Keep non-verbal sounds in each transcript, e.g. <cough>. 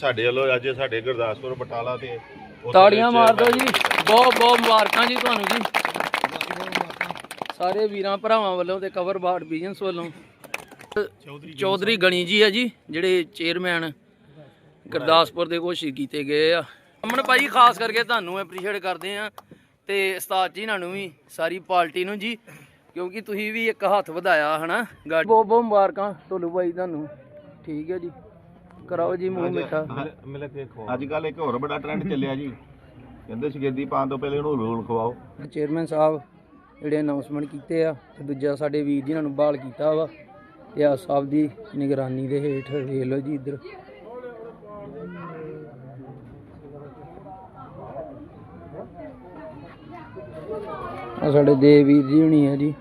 ਸਾਡੇ ਵੱਲੋਂ ਅੱਜ ਸਾਡੇ ਗੁਰਦਾਸਪੁਰ ਬਟਾਲਾ ਤੇ ਤਾੜੀਆਂ ਮਾਰ ਦਿਓ ਜੀ। ਬਹੁਤ ਬਹੁਤ ਮੁਬਾਰਕਾਂ ਜੀ ਤੁਹਾਨੂੰ ਜੀ। ਸਾਰੇ ਵੀਰਾਂ ਭਰਾਵਾਂ ਵੱਲੋਂ ਤੇ ਕਵਰ ਬਾਰਡ ਬਿਜ਼ਨਸ ਵੱਲੋਂ। ਚੌਧਰੀ ਗਣੀ ਜੀ ਆ ਜੀ ਜਿਹੜੇ ਚੇਅਰਮੈਨ ਗੁਰਦਾਸਪੁਰ ਦੇ ਘੋਸ਼ਿਤ ਕੀਤੇ ਗਏ ਆ। ਅਮਨ ਭਾਈ ਖਾਸ ਕਰਕੇ ਤੁਹਾਨੂੰ ਐਪਰੀਸ਼ੀਏਟ ਕਰਦੇ ਆ ਤੇ ਉਸਤਾਦ ਜੀ ਨਾਲ ਨੂੰ ਵੀ ਸਾਰੀ ਪਾਰਟੀ ਨੂੰ ਜੀ ਕਿਉਂਕਿ ਤੁਸੀਂ ਵੀ ਇੱਕ ਹੱਥ ਵਧਾਇਆ ਹਨਾ? ਬਹੁਤ ਬਹੁਤ ਮੁਬਾਰਕਾਂ ਢੋਲੂ ਭਾਈ ਤੁਹਾਨੂੰ। ਠੀਕ ਹੈ ਜੀ। ਕਰਾਓ ਜੀ ਮੂੰਹ ਮਿੱਠਾ। ਅੱਜ ਕੱਲ ਇੱਕ ਹੋਰ ਬੜਾ ਟ੍ਰੈਂਡ ਚੱਲਿਆ ਜੀ। ਕਹਿੰਦੇ ਸ਼ਗੇਦੀ ਪਾਉਣ ਤੋਂ ਪਹਿਲੇ ਉਹਨੂੰ ਰੋਲ ਖਵਾਓ। ਚੇਅਰਮੈਨ ਸਾਹਿਬ ਜਿਹੜੇ ਅਨਾਉਂਸਮੈਂਟ ਕੀਤੇ ਆ ਤੇ ਦੂਜਾ ਸਾਡੇ ਵੀਰ ਜਿਨ੍ਹਾਂ ਨੂੰ ਬਾਲ ਕੀਤਾ ਵਾ ਤੇ ਆ ਸਾਹਿਬ ਦੀ ਨਿਗਰਾਨੀ ਦੇ ਹੇਠ ਵੇਖ ਲਓ ਜੀ ਇੱਧਰ। ਆ ਸਾਡੇ ਦੇਵ ਵੀਰ ਜੀ ਹੁਣੀ ਆ ਜੀ।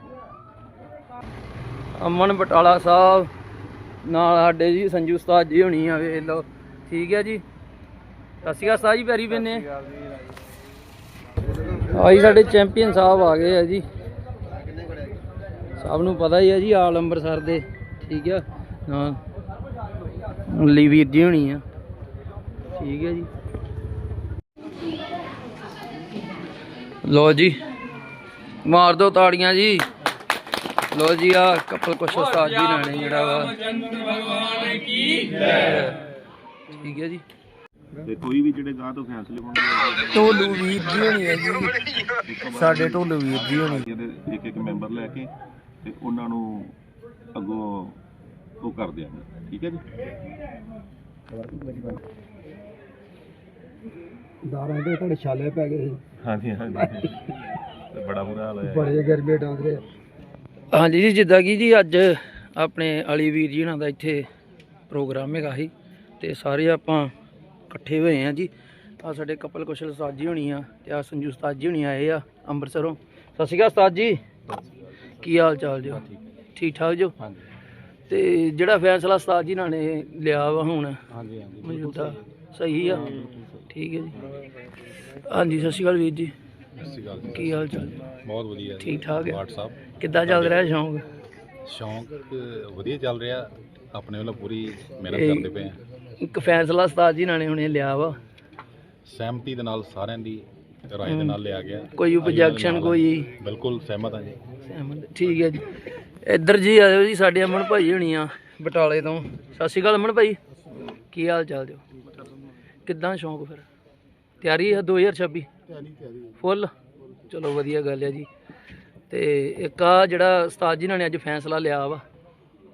ਅਮਨ ਬਟਾਲਾ ਸਾਹਿਬ ਨਾਲ ਸਾਡੇ ਜੀ ਸੰਜੂ ਉਸਤਾਦ ਜੀ ਹੁਣੀ ਆ, ਵੇਖ ਲਓ। ਠੀਕ ਹੈ ਜੀ? ਸਤਿ ਸ਼੍ਰੀ ਅਕਾਲ ਉਸਤਾਦ ਜੀ ਪੈਰੀ ਪੈਨੇ ਆਈ ਸਾਡੇ ਚੈਂਪੀਅਨ ਸਾਹਿਬ ਆ ਗਏ ਆ ਜੀ। ਸਭ ਨੂੰ ਪਤਾ ਹੀ ਆ ਜੀ, ਆਲ ਅੰਮ੍ਰਿਤਸਰ ਦੇ। ਠੀਕ ਆ? ਹਾਂ। ਮੁੱਲੀ ਵੀਰ ਜੀ ਹੋਣੀ ਆ। ਠੀਕ ਹੈ ਜੀ। ਲੋ ਜੀ, ਮਾਰ ਦੋ ਤਾੜੀਆਂ ਜੀ। ਲੋ ਜੀ ਆ ਕਪਲ ਕੁਸ਼ ਉਸਤਾਦ ਜੀ ਨਾਲ ਨੇ ਜਿਹੜਾ ਵਾ। ਠੀਕ ਹੈ ਜੀ। ਤੇ ਕੋਈ ਵੀ ਜਿਹੜੇ ਗਾਂ ਤੋਂ ਫੈਸਲੇ ਹੋਣਗੇ ਢੋਲੂ ਵੀਰ ਜੀ ਹੋਣੀ ਹੈ ਜੀ। ਸਾਡੇ ਢੋਲੂ ਵੀਰ ਜੀ ਹੋਣੀ। ਇੱਕ ਇੱਕ ਮੈਂਬਰ ਲੈ ਕੇ ਤੇ ਉਹਨਾਂ ਨੂੰ ਅੱਗੋਂ ਉਹ ਕਰ ਦਿਆਂਗੇ। ਠੀਕ ਹੈ ਜੀ? ਦਾਰਾਂ ਦੇ ਤੁਹਾਡੇ ਛਾਲੇ ਪੈ ਗਏ। ਹਾਂਜੀ ਹਾਂਜੀ। ਤੇ ਬੜਾ ਬੁਰਾ ਹਾਲ ਹੋਇਆ। ਬੜੇ ਗਰਮੇ ਡਾਂਗਰੇ ਹਾਂਜੀ ਜੀ ਜਿੱਦਾਂ ਕਿ ਜੀ ਅੱਜ ਆਪਣੇ ਅਲੀ ਵੀਰ ਜੀ ਉਹਨਾਂ ਦਾ ਇੱਥੇ ਪ੍ਰੋਗਰਾਮ ਹੈਗਾ ਸੀ ਤੇ ਸਾਰੇ ਆਪਾਂ ਇਕੱਠੇ ਹੋਏ ਆ ਜੀ। ਆ ਸਾਡੇ ਕਪਲ ਕੁਸ਼ਲ ਉਸਤਾਦ ਜੀ ਹੋਣੀ ਆ ਤੇ ਆ ਸੰਜੂ ਉਸਤਾਦ ਜੀ ਹੋਣੀ ਆਏ ਆ ਅੰਮ੍ਰਿਤਸਰੋਂ। ਸਤਿ ਸ਼੍ਰੀ ਅਕਾਲ ਉਸਤਾਦ ਜੀ। ਕੀ ਹਾਲ ਚਾਲ ਜੀ? ਠੀਕ ਠਾਕ ਜੋ? ਤੇ ਜਿਹੜਾ ਫੈਸਲਾ ਉਸਤਾਦ ਜੀ ਨਾਲ ਨੇ ਲਿਆ ਵਾ ਹੁਣ ਹਾਂਜੀ ਹਾਂਜੀ ਮੌਜੂਦਾ ਸਹੀ ਆ? ਠੀਕ ਹੈ ਜੀ। ਹਾਂਜੀ ਸਤਿ ਸ਼੍ਰੀ ਅਕਾਲ ਵੀਰ ਜੀ। ਕੀ ਹਾਲ ਚਾਲ? ਬਹੁਤ ਵਧੀਆ ਜੀ ਠੀਕ ਠਾਕ ਹੈ? WhatsApp ਕਿੱਦਾਂ ਚੱਲ ਰਿਹਾ ਸ਼ੌਂਕ? ਸ਼ੌਂਕ ਵਧੀਆ ਚੱਲ ਰਿਹਾ। ਆਪਣੇ ਵੱਲੋਂ ਪੂਰੀ ਮਿਹਨਤ ਇਹ- ਕਰਦੇ ਪਏ ਆ। ਇੱਕ ਫੈਸਲਾ ਉਸਤਾਦ ਜੀ ਨਾਲ ਨੇ ਹੁਣੇ ਲਿਆ ਵਾ। ਸਹਿਮਤੀ ਦੇ ਨਾਲ ਸਾਰਿਆਂ ਦੀ ਰਾਏ ਦੇ ਨਾਲ ਲਿਆ ਗਿਆ। ਕੋਈ objection, ਕੋਈ- ਬਿਲਕੁਲ ਸਹਿਮਤ ਹਾਂ ਜੀ। ਸਹਿਮਤ ਠੀਕ ਹੈ ਜੀ। ਇੱਧਰ ਜੀ ਆਇਓ ਜੀ ਸਾਡੇ ਅਮਨ ਭਾਈ ਹੋਣੀ ਆ ਬਟਾਲੇ ਤੋਂ। ਸਤਿ ਸ਼੍ਰੀ ਅਕਾਲ ਅਮਨ ਭਾਈ। ਕੀ ਹਾਲ ਚਾਲ ਜੋ? ਕਿੱਦਾਂ ਸ਼ੌਂਕ ਫਿਰ? ਤਿਆਰੀ ਹੈ 2026 ਫੁੱਲ? ਚਲੋ ਵਧੀਆ ਗੱਲ ਹੈ ਜੀ। ਤੇ ਇੱਕ ਆ ਜਿਹੜਾ ਉਸਤਾਦ ਜੀ ਨੇ ਅੱਜ ਫੈਸਲਾ ਲਿਆ ਵਾ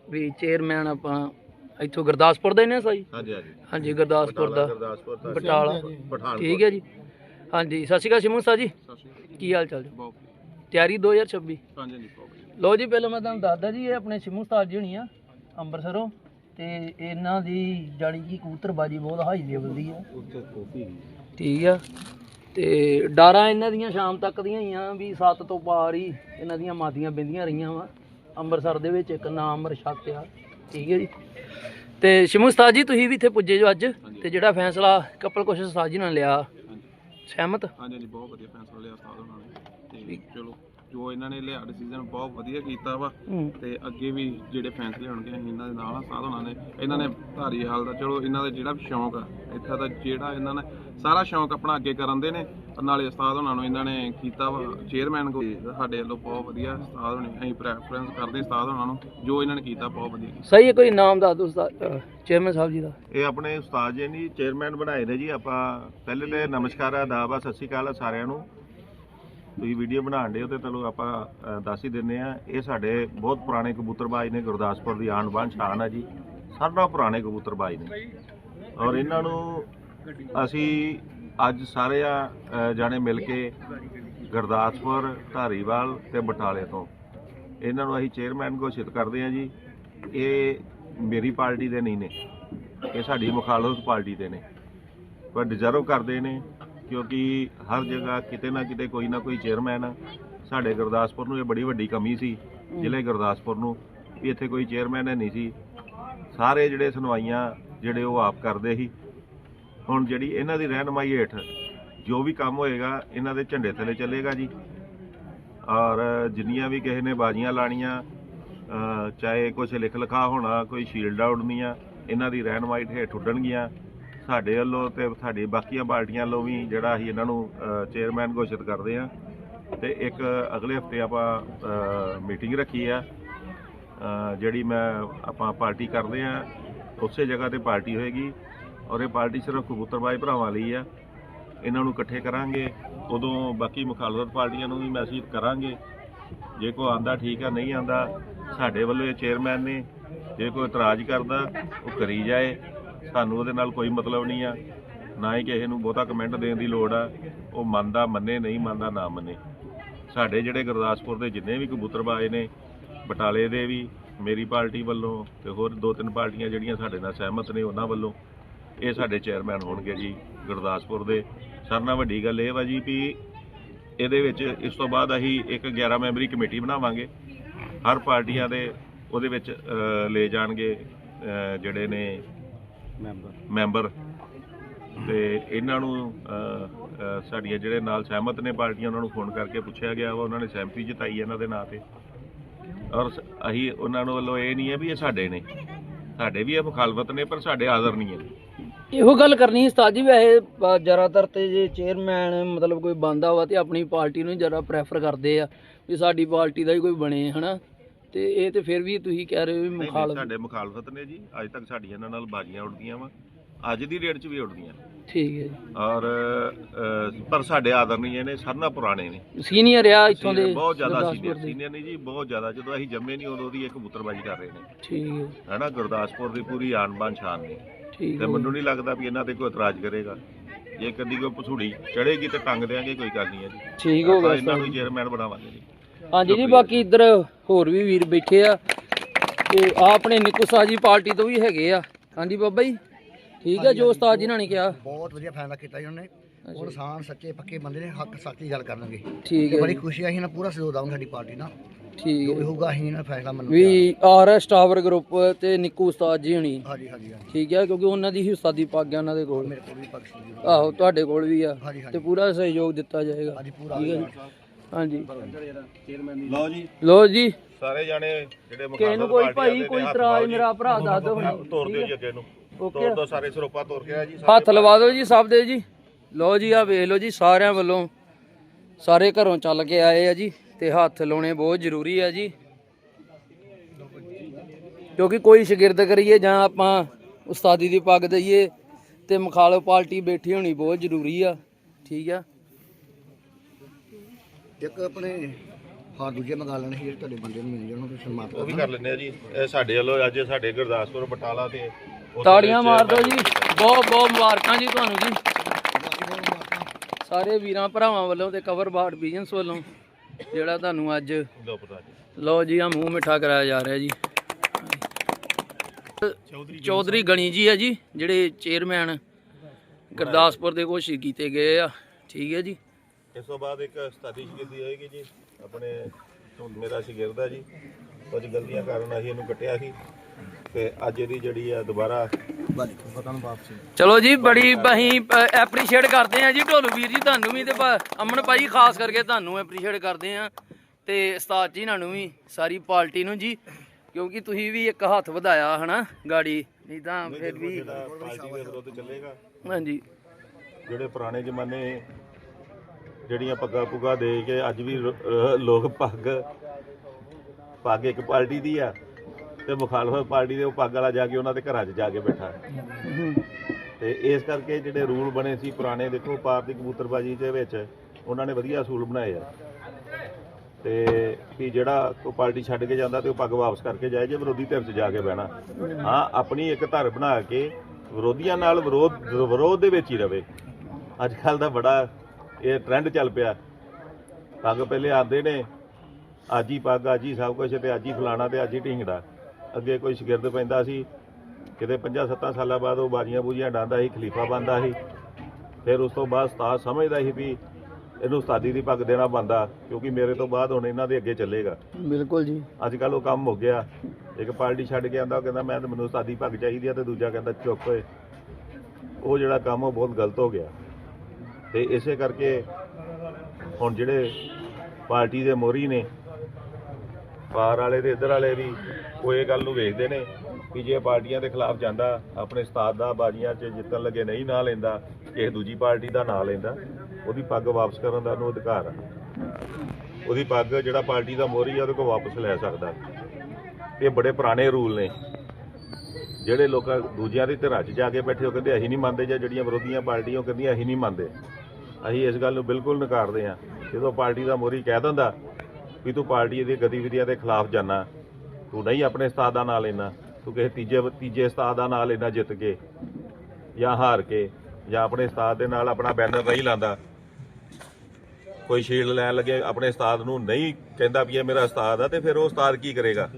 ਵੀ ਚੇਅਰਮੈਨ ਆਪਾਂ ਇੱਥੋਂ ਗੁਰਦਾਸਪੁਰ ਦੇ ਨੇ ਸਾਈ? ਹਾਂਜੀ ਹਾਂਜੀ। ਹਾਂਜੀ ਗੁਰਦਾਸਪੁਰ ਦਾ। ਬਟਾਲਾ ਠੀਕ ਹੈ ਜੀ। ਹਾਂਜੀ ਸਤਿ ਸ਼੍ਰੀ ਅਕਾਲ ਸ਼ਿਮੂ ਸਾਹਿਬ ਜੀ। ਕੀ ਹਾਲ ਚਾਲ ਜੀ? ਤਿਆਰੀ 2026 ਹਾਂਜੀ ਜੀ ਲੋ ਜੀ ਪਹਿਲਾਂ ਮੈਂ ਤੁਹਾਨੂੰ ਦੱਸਦਾ ਜੀ ਇਹ ਆਪਣੇ ਸ਼ਿਮੂ ਉਸਤਾਦ ਜੀ ਹੋਣੀ ਆ ਅੰਮ੍ਰਿਤਸਰੋਂ ਤੇ ਇਹਨਾਂ ਦੀ ਜਾਣੀ ਕਿ ਕਬੂਤਰਬਾਜੀ ਬਹੁਤ ਹਾਈ ਲੈਵਲ ਦੀ ਆ। ਠੀਕ ਆ। ਤੇ ਡਾਰਾਂ ਇਹਨਾਂ ਦੀਆਂ ਸ਼ਾਮ ਤੱਕ ਦੀਆਂ ਹੀ ਆ ਵੀ ਸੱਤ ਤੋਂ ਪਾਰ ਹੀ ਇਹਨਾਂ ਦੀਆਂ ਮਾਦੀਆਂ ਬਿੰਦੀਆਂ ਰਹੀਆਂ ਵਾ। ਅੰਮ੍ਰਿਤਸਰ ਦੇ ਵਿੱਚ ਇੱਕ ਨਾਮ ਰਸ਼ਕ ਆ ਠੀਕ ਹੈ ਜੀ। ਤੇ ਸ਼ਿਮੂ ਉਸਤਾਦ ਜੀ ਤੁਸੀਂ ਵੀ ਇੱਥੇ ਪੁੱਜੇ ਜੋ ਅੱਜ ਤੇ ਜਿਹੜਾ ਫੈਸਲਾ ਕਪਲ ਕੁਸ਼ ਉਸਤਾਦ ਜੀ ਨਾਲ ਲਿਆ। ਸਹਿਮਤ? ਹਾਂਜੀ ਹਾਂਜੀ ਬਹੁਤ ਵਧੀਆ ਫੈਸਲਾ ਲਿਆ ਸਾਧ ਉਹਨਾਂ ਨੇ। ਤੇ ਚਲੋ। ਜੋ ਇਹਨਾਂ ਨੇ ਲਿਆ ਡਿਸੀਜਨ ਬਹੁਤ ਵਧੀਆ ਕੀਤਾ ਵਾ। ਤੇ ਅੱਗੇ ਵੀ ਜਿਹੜੇ ਫੈਸਲੇ ਹੋਣਗੇ ਅਸੀਂ ਇਹਨਾਂ ਦੇ ਨਾਲ ਆ ਸਾਧ ਉਹਨਾਂ ਨੇ। ਇਹਨਾਂ ਨੇ ਧਾਰੀ ਹਾਲ ਦਾ ਚਲੋ ਇਹਨਾਂ ਦਾ ਜਿਹੜਾ ਵੀ ਸ਼ੌਂਕ ਆ ਇੱਥੇ ਦਾ ਜਿਹੜਾ ਇਹਨਾਂ ਨੇ ਸਾਰਾ ਸ਼ੌਂਕ ਆਪਣਾ ਅੱਗੇ ਕਰਨ ਦੇ ਨੇ। ਨਾਲੇ ਉਸਤਾਦ ਉਹਨਾਂ ਨੂੰ ਇਹਨਾਂ ਨੇ ਕੀਤਾ ਵਾ ਚੇਅਰਮੈਨ ਕੋ। ਸਾਡੇ ਵੱਲੋਂ ਬਹੁਤ ਵਧੀਆ ਉਸਤਾਦ ਹੋਣੇ ਅਸੀਂ ਪ੍ਰੈਫਰੈਂਸ ਕਰਦੇ ਉਸਤਾਦ ਉਹਨਾਂ ਨੂੰ ਜੋ ਇਹਨਾਂ ਨੇ ਕੀਤਾ ਬਹੁਤ ਵਧੀਆ। ਸਹੀ ਹੈ ਕੋਈ ਨਾਮ ਦੱਸ ਉਸਤਾਦ ਚੇਅਰਮੈਨ ਸਾਹਿਬ ਜੀ ਦਾ। ਇਹ ਆਪਣੇ ਉਸਤਾਦ ਜੀ ਨੇ ਚੇਅਰਮੈਨ ਬਣਾਏ ਨੇ ਜੀ ਆਪਾਂ ਪਹਿਲੇ ਤੇ ਨਮਸਕਾਰ ਆਦਾਬ ਆ ਸਤਿ ਸ਼੍ਰੀ ਅਕਾਲ ਸਾਰਿਆਂ ਨੂੰ। ਤੁਸੀਂ ਵੀਡੀਓ ਬਣਾਉਣ ਦੇ ਤੇ ਚਲੋ ਆਪਾਂ ਦੱਸ ਹੀ ਦਿੰਨੇ ਆ ਇਹ ਸਾਡੇ ਬਹੁਤ ਪੁਰਾਣੇ ਕਬੂਤਰਬਾਜ਼ ਨੇ, ਗੁਰਦਾਸਪੁਰ ਦੀ ਆਣ ਬਾਣ ਸ਼ਾਨ ਆ ਜੀ। ਸਾਡਾ ਪੁਰਾਣੇ ਕਬੂਤਰਬਾਜ਼ ਨੇ। ਔਰ ਇਹਨਾਂ ਨੂੰ ਅਸੀਂ ਅੱਜ ਸਾਰੇ ਆ ਜਾਣੇ ਮਿਲ ਕੇ ਗੁਰਦਾਸਪੁਰ, ਧਾਰੀਵਾਲ ਤੇ ਬਟਾਲੇ ਤੋਂ। ਇਹਨਾਂ ਨੂੰ ਅਸੀਂ ਚੇਅਰਮੈਨ ਘੋਸ਼ਿਤ ਕਰਦੇ ਆ ਜੀ। ਇਹ ਮੇਰੀ ਪਾਰਟੀ ਦੇ ਨਹੀਂ ਨੇ। ਇਹ ਸਾਡੀ ਮੁਖਾਲਫ ਪਾਰਟੀ ਦੇ ਨੇ। ਪਰ ਡਿਜ਼ਰਵ ਕਰਦੇ ਨੇ। ਕਿਉਂਕਿ ਹਰ ਜਗ੍ਹਾ ਕਿਤੇ ਨਾ ਕਿਤੇ ਕੋਈ ਨਾ ਕੋਈ ਚੇਅਰਮੈਨ ਆ। ਸਾਡੇ ਗੁਰਦਾਸਪੁਰ ਨੂੰ ਇਹ ਬੜੀ ਵੱਡੀ ਕਮੀ ਸੀ, ਜ਼ਿਲ੍ਹੇ ਗੁਰਦਾਸਪੁਰ ਨੂੰ, ਵੀ ਇੱਥੇ ਕੋਈ ਚੇਅਰਮੈਨ ਹੈ ਨਹੀਂ ਸੀ। ਸਾਰੇ ਜਿਹੜੇ ਸੁਣਵਾਈਆਂ ਜਿਹੜੇ ਉਹ ਆਪ ਕਰਦੇ ਸੀ। ਹੁਣ ਜਿਹੜੀ ਇਹਨਾਂ ਦੀ ਰਹਿਨਮਾਈ ਹੇਠ ਜੋ ਵੀ ਕੰਮ ਹੋਏਗਾ, ਇਹਨਾਂ ਦੇ ਝੰਡੇ ਥੱਲੇ ਚੱਲੇਗਾ ਜੀ। ਔਰ ਜਿੰਨੀਆਂ ਵੀ ਕਿਸੇ ਨੇ ਬਾਜ਼ੀਆਂ ਲਾਣੀਆਂ ਚਾਹੇ ਕੁਝ ਲਿਖ ਲਿਖਾ ਹੋਣਾ, ਕੋਈ ਸ਼ੀਲਡ ਆਉਣੀਆਂ ਇਹਨਾਂ ਦੀ ਰਹਿਨਮਾਈ ਹੇਠ ਉੱਡਣਗੀਆਂ। ਸਾਡੇ ਵੱਲੋਂ ਤੇ ਸਾਡੀ ਬਾਕੀਆਂ ਪਾਰਟੀਆਂ ਵੱਲੋਂ ਵੀ ਜਿਹੜਾ ਅਸੀਂ ਇਹਨਾਂ ਨੂੰ ਚੇਅਰਮੈਨ ਘੋਸ਼ਿਤ ਕਰਦੇ ਆ ਤੇ ਇੱਕ ਅਗਲੇ ਹਫ਼ਤੇ ਆਪਾਂ ਮੀਟਿੰਗ ਰੱਖੀ ਆ ਜਿਹੜੀ ਮੈਂ ਆਪਾਂ ਪਾਰਟੀ ਕਰਦੇ ਆ ਉਸੇ ਜਗ੍ਹਾ ਤੇ ਪਾਰਟੀ ਹੋਏਗੀ। ਔਰ ਇਹ ਪਾਰਟੀ ਸਿਰਫ ਕਬੂਤਰਬਾਜ਼ ਭਰਾਵਾਂ ਲਈ ਆ। ਇਹਨਾਂ ਨੂੰ ਇਕੱਠੇ ਕਰਾਂਗੇ, ਉਦੋਂ ਬਾਕੀ ਮੁਖਾਲਫਤ ਪਾਰਟੀਆਂ ਨੂੰ ਵੀ ਮੈਸੇਜ ਕਰਾਂਗੇ। ਜੇ ਕੋਈ ਆਂਦਾ ਠੀਕ ਆ, ਨਹੀਂ ਆਂਦਾ, ਸਾਡੇ ਵੱਲੋਂ ਇਹ ਚੇਅਰਮੈਨ ਨੇ, ਜੇ ਕੋਈ ਇਤਰਾਜ਼ ਕਰਦਾ, ਉਹ ਕਰੀ ਜਾਏ। ਸਾਨੂੰ ਉਹਦੇ ਨਾਲ ਕੋਈ ਮਤਲਬ ਨਹੀਂ ਆ, ਨਾ ਹੀ ਕਿਸੇ ਨੂੰ ਬਹੁਤਾ ਕਮੈਂਟ ਦੇਣ ਦੀ ਲੋੜ ਆ। ਉਹ ਮੰਨਦਾ ਮੰਨੇ, ਨਹੀਂ ਮੰਨਦਾ ਨਾ ਮੰਨੇ। ਸਾਡੇ ਜਿਹੜੇ ਗੁਰਦਾਸਪੁਰ ਦੇ ਜਿੰਨੇ ਵੀ ਕਬੂਤਰਬਾਜ਼ ਨੇ, ਬਟਾਲੇ ਦੇ ਵੀ, ਮੇਰੀ ਪਾਰਟੀ ਵੱਲੋਂ ਤੇ ਹੋਰ ਦੋ ਤਿੰਨ ਪਾਰਟੀਆਂ ਜਿਹੜੀਆਂ ਸਾਡੇ ਨਾਲ ਸਹਿਮਤ ਨੇ ਉਹਨਾਂ ਵੱਲੋਂ, ਇਹ ਸਾਡੇ ਚੇਅਰਮੈਨ ਹੋਣਗੇ ਜੀ, ਗੁਰਦਾਸਪੁਰ ਦੇ। ਸਾਰਿਆਂ ਨਾਲ ਵੱਡੀ ਗੱਲ ਇਹ ਵਾ ਜੀ ਵੀ ਇਹਦੇ ਵਿੱਚ ਇਸ ਤੋਂ ਬਾਅਦ ਅਸੀਂ ਇੱਕ 11 ਮੈਂਬਰੀ ਕਮੇਟੀ ਬਣਾਵਾਂਗੇ। ਹਰ ਪਾਰਟੀਆਂ ਦੇ ਉਹਦੇ ਵਿੱਚ ਲੈ ਜਾਣਗੇ ਜਿਹੜੇ ਨੇ ਮੈਂਬਰ ਤੇ ਇਹਨਾਂ ਨੂੰ ਸਾਡੀਆਂ ਜਿਹੜੇ ਨਾਲ ਸਹਿਮਤ ਨੇ ਪਾਰਟੀਆਂ ਉਹਨਾਂ ਨੂੰ ਫੋਨ ਕਰਕੇ ਪੁੱਛਿਆ ਗਿਆ ਵਾ ਉਹਨਾਂ ਨੇ ਸਹਿਮਤੀ ਜਤਾਈ ਇਹਨਾਂ ਦੇ ਨਾਂ ਤੇ। ਔਰ ਅਸੀਂ ਉਹਨਾਂ ਨੂੰ ਵੱਲੋਂ ਇਹ ਨਹੀਂ ਹੈ ਵੀ ਇਹ ਸਾਡੇ ਨੇ। ਸਾਡੇ ਵੀ ਇਹ ਮੁਖਾਲਫਤ ਨੇ ਪਰ ਸਾਡੇ ਆਦਰ ਨਹੀਂ ਹੈ। ਇਹੋ ਗੱਲ ਕਰਨੀ ਉਸਤਾਦ ਜੀ ਵੈਸੇ ਜ਼ਿਆਦਾਤਰ ਤੇ ਜੇ ਚੇਅਰਮੈਨ ਮਤਲਬ ਕੋਈ ਬੰਦਾ ਵਾ ਤੇ ਆਪਣੀ ਪਾਰਟੀ ਨੂੰ ਜ਼ਿਆਦਾ ਪ੍ਰੈਫਰ ਕਰਦੇ ਆ ਵੀ ਸਾਡੀ ਪਾਰਟੀ ਦਾ ਹੀ ਕੋਈ ਬਣੇ ਹਨਾ? ਤੇ ਇਹ ਤੇ ਫਿਰ ਵੀ ਤੁਸੀਂ ਕਹਿ ਰਹੇ ਹੋ ਵੀ ਮੁਖਾਲਫ ਸਾਡੇ ਮੁਖਾਲਫਤ ਨੇ ਜੀ। ਅੱਜ ਤੱਕ ਸਾਡੀਆਂ ਇਹਨਾਂ ਨਾਲ ਬਾਜ਼ੀਆਂ ਉੱਡਦੀਆਂ ਵਾ। ਅੱਜ ਦੀ ਡੇਟ 'ਚ ਵੀ ਉੱਡਦੀਆਂ। ਠੀਕ ਹੈ ਔਰ ਅ, ਪਰ ਸਾਡੇ ਆਦਰ ਨਹੀਂ ਇਹਨੇ ਸਰਨਾ ਪੁਰਾਣੇ ਨੇ। ਸੀਨੀਅਰ ਆ ਇੱਥੋਂ ਦੇ ਬਹੁਤ ਜ਼ਿਆਦਾ ਗੁਰਦਾਸਪੁਰ ਸੀਨੀਅਰ ਦੇ। ਸੀਨੀਅਰ ਨਹੀਂ ਜੀ ਬਹੁਤ ਜ਼ਿਆਦਾ। ਜਦੋਂ ਅਸੀਂ ਜੰਮੇ ਨਹੀਂ ਉਦੋਂ ਦੀ ਇਹ ਕਬੂਤਰਬਾਜੀ ਕਰ ਰਹੇ ਨੇ। ਠੀਕ ਹੈ ਹੈਨਾ ਗੁਰਦਾਸਪੁਰ ਦੀ ਪੂਰੀ ਆਨ ਬਾਨ ਸ਼ਾਨ ਨੇ। ਠੀਕ ਤੇ ਹੈ ਮੈਨੂੰ ਨਹੀਂ ਲੱਗਦਾ ਵੀ ਇਹਨਾਂ ਤੇ ਕੋਈ ਇਤਰਾਜ਼ ਕਰੇਗਾ। ਜੇ ਕਦੀ ਕੋਈ ਪਸੂੜੀ ਚੜੇਗੀ ਤੇ ਟੰਗ ਦੇਾਂਗੇ ਕੋਈ ਗੱਲ ਨਹੀਂ ਹੈ ਜੀ। ਠੀਕ ਹੋ ਗਿਆ ਆਪਾਂ ਇਹਨਾਂ ਨੂੰ ਚੇਅਰਮੈਨ ਬਣਾਵਾਂਗੇ ਜੀ। ਹਾਂਜੀ ਜੀ ਬਾਕੀ ਇੱਧਰ ਹੋਰ ਵੀ ਵੀਰ ਬੈਠੇ ਆ। ਤੇ ਆ ਆਪਣੇ ਨਿੱਕੂ ਸਾਹ ਜੀ ਪਾਰਟੀ ਤੋਂ ਵੀ ਹੈਗੇ ਆ। ਹਾਂਜੀ ਬਾਬਾ ਜੀ ਠੀਕ ਹੈ ਜੋ ਉਸਤਾਦ ਜੀ ਨੇ ਕਿਹਾ। ਬਹੁਤ ਵਧੀਆ ਫੈਸਲਾ ਕੀਤਾ ਜੀ ਉਹਨੇ। ਉਹ ਇਨਸਾਨ ਸੱਚੇ ਪੱਕੇ ਬੰਦੇ ਨੇ ਹੱਕ ਸੱਚ ਦੀ ਗੱਲ ਕਰਨਗੇ। ਠੀਕ ਹੈ ਬੜੀ ਖੁਸ਼ੀ ਆ ਅਸੀਂ ਨਾ ਪੂਰਾ ਸਹਿਯੋਗ ਦਵਾਂਗੇ ਸਾਡੀ ਪਾਰਟੀ ਨਾਲ। ਠੀਕ ਹੈ ਹੋਊਗਾ ਅਸੀਂ ਇਹਨਾਂ ਫੈਸਲਾ Mannu V R S tower group ਤੇ ਨਿੱਕੂ ਉਸਤਾਦ ਜੀ ਹਣੀ। ਹਾਂਜੀ ਹਾਂਜੀ ਠੀਕ ਹੈ ਕਿਉਂਕਿ ਉਹਨਾਂ ਦੀ ਹੀ ਉਸਤਾਦੀ ਪੱਗ ਆ ਉਹਨਾਂ ਦੇ ਕੋਲ। ਮੇਰੇ ਕੋਲ ਵੀ ਪਕਸ਼ ਆਹੋ ਤੁਹਾਡੇ ਕੋਲ ਵੀ ਆ। ਤੇ ਪੂਰਾ ਸਹਿਯੋਗ ਦਿੱਤਾ ਜਾਏਗਾ। ਹਾਂਜੀ ਪੂਰਾ ਠੀਕ ਹੈ ਜੀ। ਹਾਂਜੀ। ਲਓ ਜੀ। ਲੋ ਜੀ। ਸਾਰੇ ਜਾਣੇ ਜਿਹੜੇ ਕਿਸੇ ਨੂੰ ਕੋਈ ਭਾਈ ਕੋਈ ਇਤਰਾਜ਼। ਮੇਰਾ ਭਰਾ ਦੱਸ ਦਿਓ ਹਾਂ, ਤੋਰ ਦਿਓ ਜੀ ਅੱਗੇ ਨੂੰ। ਓਕੇ। ਤੋਰ ਦੋ ਸਾਰੇ ਸਰੋਪਾ ਤੋਰ ਕੇ ਆ ਜੀ ਹੱਥ ਲਵਾ ਦਿਓ ਜੀ ਸਭ ਦੇ ਜੀ। ਲਓ ਜੀ ਆ ਵੇਖ ਲਓ ਜੀ ਸਾਰਿਆਂ ਵੱਲੋਂ ਸਾਰੇ ਘਰੋਂ ਚੱਲ ਕੇ ਆਏ ਆ ਜੀ ਤੇ ਹੱਥ ਲਾਉਣੇ ਬਹੁਤ ਜ਼ਰੂਰੀ ਆ ਜੀ। ਕਿਉਂਕਿ ਕੋਈ ਸ਼ਾਗਿਰਦ ਕਰੀਏ ਜਾਂ ਆਪਾਂ ਉਸਤਾਦੀ ਦੀ ਪੱਗ ਦਈਏ ਤੇ ਮੁਖਾਲਫ ਪਾਰਟੀ ਬੈਠੀ ਹੋਣੀ ਬਹੁਤ ਜ਼ਰੂਰੀ ਆ। ਠੀਕ ਆ। ਇੱਕ ਆਪਣੇ ਹਾਂ ਦੂਜੇ ਮੰਗਾ ਲੈਣੇ ਸੀ ਜਿਹੜੇ ਤੁਹਾਡੇ ਬੰਦੇ ਨੂੰ ਮਿਲ ਜਾਣ ਉਹਨੂੰ ਸਨਮਾਨਿਤ ਉਹ ਵੀ ਕਰ ਲੈਂਦੇ ਆ ਜੀ। ਇਹ ਸਾਡੇ ਵੱਲੋਂ ਅੱਜ ਸਾਡੇ ਗੁਰਦਾਸਪੁਰ ਬਟਾਲਾ ਤੇ ਉੱਥੇ ਤਾੜੀਆਂ ਵਿੱਚ ਮਾਰ ਦਿਓ ਜੀ। ਬਹੁਤ ਬਹੁਤ ਮੁਬਾਰਕਾਂ ਜੀ ਤੁਹਾਨੂੰ ਜੀ। ਸਾਰੇ ਵੀਰਾਂ ਭਰਾਵਾਂ ਵੱਲੋਂ ਤੇ ਕਵਰ ਬਾਰਡ ਬਿਜ਼ਨਸ ਵੱਲੋਂ ਜਿਹੜਾ ਤੁਹਾਨੂੰ ਅੱਜ ਲਓ ਪਤਾ ਜੀ। ਲਓ ਜੀ ਆ ਮੂੰਹ ਮਿੱਠਾ ਕਰਾਇਆ ਜਾ ਰਿਹਾ ਜੀ। ਚੌਧਰੀ ਗਣੀ ਜੀ ਆ ਜੀ ਜਿਹੜੇ ਚੇਅਰਮੈਨ ਗੁਰਦਾਸਪੁਰ ਦੇ ਘੋਸ਼ਿਤ ਕੀਤੇ ਗਏ ਆ। ਠੀਕ ਹੈ ਜੀ। ਇਸ ਤੋਂ ਬਾਅਦ ਇੱਕ ਸਤਾਦੀ ਸ਼ਗਿਰਦੀ ਹੋਏਗੀ ਜੀ। ਆਪਣੇ ਮੇਰਾ ਸ਼ਗਿਰਦ ਆ ਜੀ। ਕੁਝ ਗਲਤੀਆਂ ਕਾਰਨ ਅਸੀਂ ਇਹਨੂੰ ਕੱਟਿਆ ਸੀ। ਤੇ ਅੱਜ ਇਹਦੀ ਜਿਹੜੀ ਆ ਦੁਬਾਰਾ ਚਲੋ ਜੀ ਬੜੀ ਅਸੀਂ ਐਪਰੀਸ਼ੀਏਟ ਕਰਦੇ ਆ ਜੀ ਢੋਲੂ ਵੀਰ ਜੀ ਤੁਹਾਨੂੰ ਵੀ ਤੇ ਅਮਨ ਭਾਈ ਖਾਸ ਕਰਕੇ ਤੁਹਾਨੂੰ ਐਪਰੀਸ਼ੀਏਟ ਕਰਦੇ ਆ ਤੇ ਉਸਤਾਦ ਜੀ ਨਾਲ ਵੀ ਸਾਰੀ ਪਾਰਟੀ ਨੂੰ ਜੀ ਕਿਉਂਕਿ ਤੁਸੀਂ ਵੀ ਇੱਕ ਹੱਥ ਵਧਾਇਆ ਹਨਾ ਗਾੜੀ। ਨਹੀਂ ਤਾਂ ਫਿਰ ਵੀ ਜਿਹੜਾ ਪਾਰਟੀ ਦੇ ਵਿਰੁੱਧ ਚੱਲੇਗਾ ਹਾਂਜੀ। ਜਿਹੜੇ ਪੁਰਾਣੇ ਜ਼ਮਾਨੇ ਜਿਹੜੀਆਂ ਪੱਗਾਂ ਪੁੱਗਾਂ ਦੇ ਕੇ ਅੱਜ ਵੀ ਰੋ- ਅਹ, ਲੋਕ ਪੱਗ ਪੱਗ ਇੱਕ ਪਾਰਟੀ ਦੀ ਆ ਤੇ ਮੁਖਾਲਫਤ ਪਾਰਟੀ ਦੇ ਉਹ ਪੱਗ ਵਾਲਾ ਜਾ ਕੇ ਉਹਨਾਂ ਦੇ ਘਰਾਂ 'ਚ ਜਾ ਕੇ ਬੈਠਾ। ਤੇ ਇਸ ਕਰਕੇ ਜਿਹੜੇ ਰੂਲ ਬਣੇ ਸੀ ਪੁਰਾਣੇ, ਦੇਖੋ ਭਾਰਤੀ ਕਬੂਤਰਬਾਜੀ ਦੇ ਵਿੱਚ ਉਹਨਾਂ ਨੇ ਵਧੀਆ ਅਸੂਲ ਬਣਾਏ ਆ। ਤੇ ਵੀ ਜਿਹੜਾ ਕੋਈ ਪਾਰਟੀ ਛੱਡ ਕੇ ਜਾਂਦਾ ਤੇ ਉਹ ਪੱਗ ਵਾਪਸ ਕਰਕੇ ਜਾਏ, ਜੇ ਵਿਰੋਧੀ ਧਿਰ 'ਚ ਜਾ ਕੇ ਬਹਿਣਾ। ਹਾਂ, ਆਪਣੀ ਇੱਕ ਧਰ ਬਣਾ ਕੇ ਵਿਰੋਧੀਆਂ ਨਾਲ ਵਿਰੋਧ ਵਿਰੋਧ ਦੇ ਵਿੱਚ ਹੀ ਰਵੇ। ਅੱਜ ਕੱਲ ਦਾ ਬੜਾ ਇਹ ਟ੍ਰੈਂਡ ਚੱਲ ਪਿਆ। ਪੱਗ ਪਹਿਲੇ ਆਂਦੇ ਨੇ ਅੱਜ ਹੀ ਪੱਗ ਅੱਜ ਹੀ ਸਭ ਕੁਝ ਤੇ ਅੱਜ ਹੀ ਫਲਾਣਾ ਤੇ ਅੱਜ ਹੀ ਢੀਂਗੜਾ। ਅੱਗੇ ਕੋਈ ਸ਼ਗਿਰਦ ਪੈਂਦਾ ਸੀ ਕਿਤੇ 50-70 ਸਾਲਾਂ ਬਾਅਦ ਉਹ ਬਾਜੀਆਂ ਬੂਜੀਆਂ ਡਾਂਦਾ ਸੀ ਖਲੀਫਾ ਬੰਦਾ ਸੀ। ਫਿਰ ਉਸ ਤੋਂ ਬਾਅਦ ਉਸਤਾਦ ਸਮਝਦਾ ਸੀ ਵੀ ਇਹਨੂੰ ਉਸਤਾਦੀ ਦੀ ਪੱਗ ਦੇਣਾ ਬੰਦਾ ਕਿਉਂਕਿ ਮੇਰੇ ਤੋਂ ਬਾਅਦ ਹੁਣ ਇਹਨਾਂ ਦੇ ਅੱਗੇ ਚੱਲੇਗਾ। ਬਿਲਕੁਲ ਜੀ। ਅੱਜ ਕੱਲ ਉਹ ਕੰਮ ਹੋ ਗਿਆ। ਇੱਕ ਪਾਰਟੀ ਛੱਡ ਕੇ ਆਂਦਾ ਉਹ ਕਹਿੰਦਾ ਮੈਂ ਤਾਂ ਮੈਨੂੰ ਉਸਤਾਦੀ ਪੱਗ ਚਾਹੀਦੀ ਆ ਤੇ ਦੂਜਾ ਕਹਿੰਦਾ ਚੁੱਪ ਓਏ। ਉਹ ਜਿਹੜਾ ਕੰਮ ਉਹ ਬਹੁਤ ਗਲਤ ਹੋ ਗਿਆ। ਤੇ ਇਸੇ ਕਰਕੇ ਹੁਣ ਜਿਹੜੇ ਪਾਰਟੀ ਦੇ ਮੋਰੀ ਨੇ ਪਾਰ ਵਾਲੇ ਤੇ ਇੱਧਰ ਵਾਲੇ ਵੀ ਉਹ ਇਹ ਗੱਲ ਨੂੰ ਵੇਖਦੇ ਨੇ ਕਿ ਜੇ ਪਾਰਟੀਆਂ ਦੇ ਖਿਲਾਫ ਜਾਂਦਾ, ਆਪਣੇ ਉਸਤਾਦ ਦਾ ਬਾਜ਼ੀਆਂ 'ਚ ਜਿੱਤਣ ਲੱਗੇ ਨਹੀਂ ਨਾ ਲੈਂਦਾ, ਕਿਸੇ ਦੂਜੀ ਪਾਰਟੀ ਦਾ ਨਾਂ ਲੈਂਦਾ, ਉਹਦੀ ਪੱਗ ਵਾਪਸ ਕਰਨ ਦਾ ਉਹਨੂੰ ਅਧਿਕਾਰ ਆ। ਉਹਦੀ ਪੱਗ ਜਿਹੜਾ ਪਾਰਟੀ ਦਾ ਮੋਹਰੀ ਆ, ਉਹਦੇ ਕੋਲ ਵਾਪਸ ਲੈ ਸਕਦਾ। ਇਹ ਬੜੇ ਪੁਰਾਣੇ ਰੂਲ ਨੇ। ਜਿਹੜੇ ਲੋਕਾਂ ਦੂਜਿਆਂ ਦੀ ਧਿਰਾਂ 'ਚ ਜਾ ਕੇ ਬੈਠੇ, ਉਹ ਕਹਿੰਦੇ ਅਸੀਂ ਨਹੀਂ ਮੰਨਦੇ ਜਾਂ ਜਿਹੜੀਆਂ ਵਿਰੋਧੀਆਂ ਪਾਰਟੀਆਂ, ਉਹ ਕਹਿੰਦੀਆਂ ਅਸੀਂ ਨਹੀਂ ਮੰਨਦੇ। ਅਸੀਂ ਇਸ ਗੱਲ ਨੂੰ ਬਿਲਕੁਲ ਨਕਾਰਦੇ ਹਾਂ। ਜਦੋਂ ਪਾਰਟੀ ਦਾ ਮੋਹਰੀ ਕਹਿ ਦਿੰਦਾ ਵੀ ਤੂੰ ਪਾਰਟੀ ਦੀ ਗਤੀਵਿਧੀਆਂ ਦੇ ਖਿਲਾਫ ਜਾਣਾ ਤੂੰ ਨਹੀਂ ਆਪਣੇ ਉਸਤਾਦ ਦਾ ਨਾਂ ਲੈਣਾ ਤੂੰ ਕਿਸੇ ਤੀਜੇ ਤੀਜੇ ਉਸਤਾਦ ਦਾ ਨਾਂ ਲੈਣਾ ਜਿੱਤ ਕੇ ਜਾਂ ਹਾਰ ਕੇ ਜਾਂ ਆਪਣੇ ਉਸਤਾਦ ਦੇ ਨਾਲ ਆਪਣਾ ਬੈਨਰ ਨਹੀਂ ਲਾਂਦਾ ਕੋਈ ਸ਼ੀਲਡ ਲੈਣ ਲੱਗੇ ਆਪਣੇ ਉਸਤਾਦ ਨੂੰ ਨਹੀਂ ਕਹਿੰਦਾ ਵੀ ਇਹ ਮੇਰਾ ਉਸਤਾਦ ਆ ਤੇ ਫਿਰ ਉਹ ਉਸਤਾਦ ਕੀ ਕਰੇਗਾ?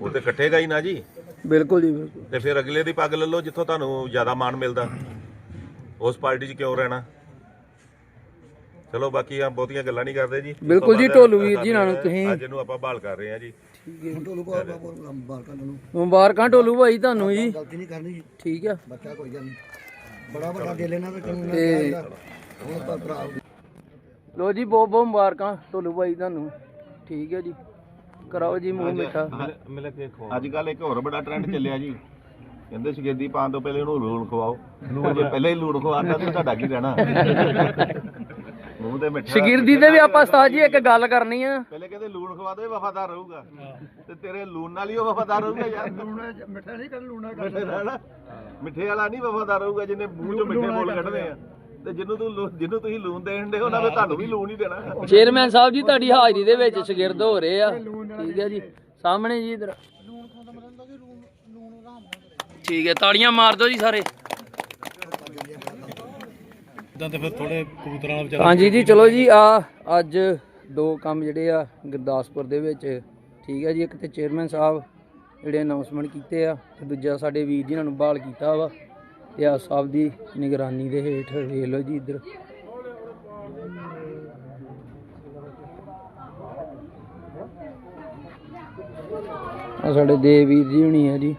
ਉਹ ਤੇ ਕੱਟੇਗਾ ਹੀ ਨਾ ਜੀ। ਬਿਲਕੁਲ ਜੀ ਬਿਲਕੁਲ। ਤੇ ਫਿਰ ਅਗਲੇ ਦੀ ਪੱਗ ਲੈ ਲਓ ਜਿੱਥੋਂ ਤੁਹਾਨੂੰ ਜ਼ਿਆਦਾ ਮਾਣ ਮਿਲਦਾ। ਉਸ ਪਾਰਟੀ 'ਚ ਕਿਉਂ ਰਹਿਣਾ? ਚਲੋ ਬਾਕੀ ਆ ਬਹੁਤੀਆਂ ਗੱਲਾਂ ਨਹੀਂ ਕਰਦੇ ਜੀ। ਬਿਲਕੁਲ ਜੀ, ਢੋਲੂ ਵੀਰ ਜੀ ਨਾਲ ਤੁਸੀਂ- ਅੱਜ ਇਹਨੂੰ ਆਪਾਂ ਬਹਾਲ ਕਰ ਰਹੇ ਹਾਂ ਜੀ। ਢੋਲੂ ਕੋ ਬਾਲ ਕਰਨ ਨੂੰ ਮੁਬਾਰਕਾਂ ਢੋਲੂ ਭਾਈ ਤੁਹਾਨੂੰ ਜੀ। ਗਲਤੀ ਨਹੀਂ ਕਰਨੀ ਜੀ। ਠੀਕ ਆ। ਬੱਚਾ ਕੋਈ ਗੱਲ ਨਹੀਂ। ਬੜਾ ਵੱਡਾ ਦਿਲ ਇਹਨਾਂ ਦਾ ਤੇ- ਹੁਣ ਤਾਂ ਭਰਾ ਲੋ ਜੀ ਬਹੁਤ ਬਹੁਤ ਮੁਬਾਰਕਾਂ ਢੋਲੂ ਭਾਈ ਤੁਹਾਨੂੰ। ਠੀਕ ਹੈ ਜੀ। ਕਰਾਓ ਜੀ ਮੂੰਹ ਮਿੱਠਾ। ਅੱਜ ਕੱਲ ਇੱਕ ਹੋਰ ਬੜਾ ਟ੍ਰੈਂਡ ਚੱਲਿਆ ਜੀ। ਕਹਿੰਦੇ ਸ਼ਗੇਦੀ ਪਾਉਣ ਤੋਂ ਪਹਿਲੇ ਉਹਨੂੰ ਲੂਣ ਖਵਾਓ। ਲੂਣ ਜੇ ਪਹਿਲੇ ਹੀ ਲੂਣ ਖਵਾਤਾ ਤਾਂ ਤੁਹਾਡਾ ਕੀ ਰਹਿਣਾ? <laughs> ਮੂੰਹ ਤੇ ਮਿੱਠਾ ਸ਼ਗਿਰਦੀ ਤੇ ਵੀ ਆਪਾਂ ਉਸਤਾਦ ਜੀ ਇੱਕ ਗੱਲ ਕਰਨੀ ਆ। ਪਹਿਲੇ ਕਹਿੰਦੇ ਲੂਣ ਖਵਾ ਦੇ ਵਫਾਦਾਰ ਰਹੂਗਾ। ਤੇ ਤੇਰੇ ਲੂਣ ਨਾਲ ਹੀ ਉਹ ਵਫਾਦਾਰ ਰਹੂਗਾ ਯਾਰ। ਮਿੱਠਾ ਨਹੀਂ ਕਰ ਲੂਣਾ ਨਾਲ ਮਿੱਠੇ ਵਾਲਾ ਨਹੀਂ ਵਫਾਦਾਰ ਰਹੂਗਾ ਜਿਹਨੇ ਮੂੰਹ ਚੋਂ ਮਿੱਠੇ ਬੋਲ ਕੱਢਦੇ ਆ। ਤੇ ਜਿਹਨੂੰ ਤੂੰ ਜਿਹਨੂੰ ਤੁਸੀਂ ਲੂਣ ਦੇਣ ਦੇ ਉਹਨਾਂ ਨੇ ਤੁਹਾਨੂੰ ਵੀ ਲੂਣ ਹੀ ਦੇਣਾ। ਚੇਅਰਮੈਨ ਸਾਹਿਬ ਜੀ ਤੁਹਾਡੀ ਹਾਜ਼ਰੀ ਦੇ ਵਿੱਚ ਸ਼ਗਿਰਦ ਹੋ ਰਹੇ ਆ। ਠੀਕ ਹੈ ਜੀ। ਸਾਹਮਣੇ ਜੀ ਇਧਰ। ਠੀਕ ਹੈ ਤਾੜੀਆਂ ਮਾਰ ਦਿਓ ਜੀ ਸਾਰੇ। ਇਦਾਂ ਤੇ ਫਿਰ ਥੋੜੇ ਕਬੂਤਰਾਂ ਨਾਲ ਵਿਚਾਰਾ ਹਾਂਜੀ ਜੀ ਚਲੋ ਜੀ ਆ ਅੱਜ ਦੋ ਕੰਮ ਜਿਹੜੇ ਆ ਗੁਰਦਾਸਪੁਰ ਦੇ ਵਿੱਚ। ਠੀਕ ਹੈ ਜੀ ਇੱਕ ਤੇ ਚੇਅਰਮੈਨ ਸਾਹਿਬ ਜਿਹੜੇ ਅਨਾਉਂਸਮੈਂਟ ਕੀਤੇ ਆ ਤੇ ਦੂਜਾ ਸਾਡੇ ਵੀਰ ਜੀ ਨੂੰ ਬਹਾਲ ਕੀਤਾ ਵਾ ਤੇ ਆ ਸਾਹਿਬ ਦੀ ਨਿਗਰਾਨੀ ਦੇ ਹੇਠ ਵੇਖ ਲਓ ਜੀ ਇੱਧਰ। ਆ ਸਾਡੇ ਦੇਵ ਵੀਰ ਜੀ ਹੁਣੀ ਆ ਜੀ।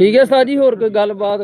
ਠੀਕ ਹੈ ਸਾਜੀ ਹੋਰ ਕੋਈ ਗੱਲਬਾਤ?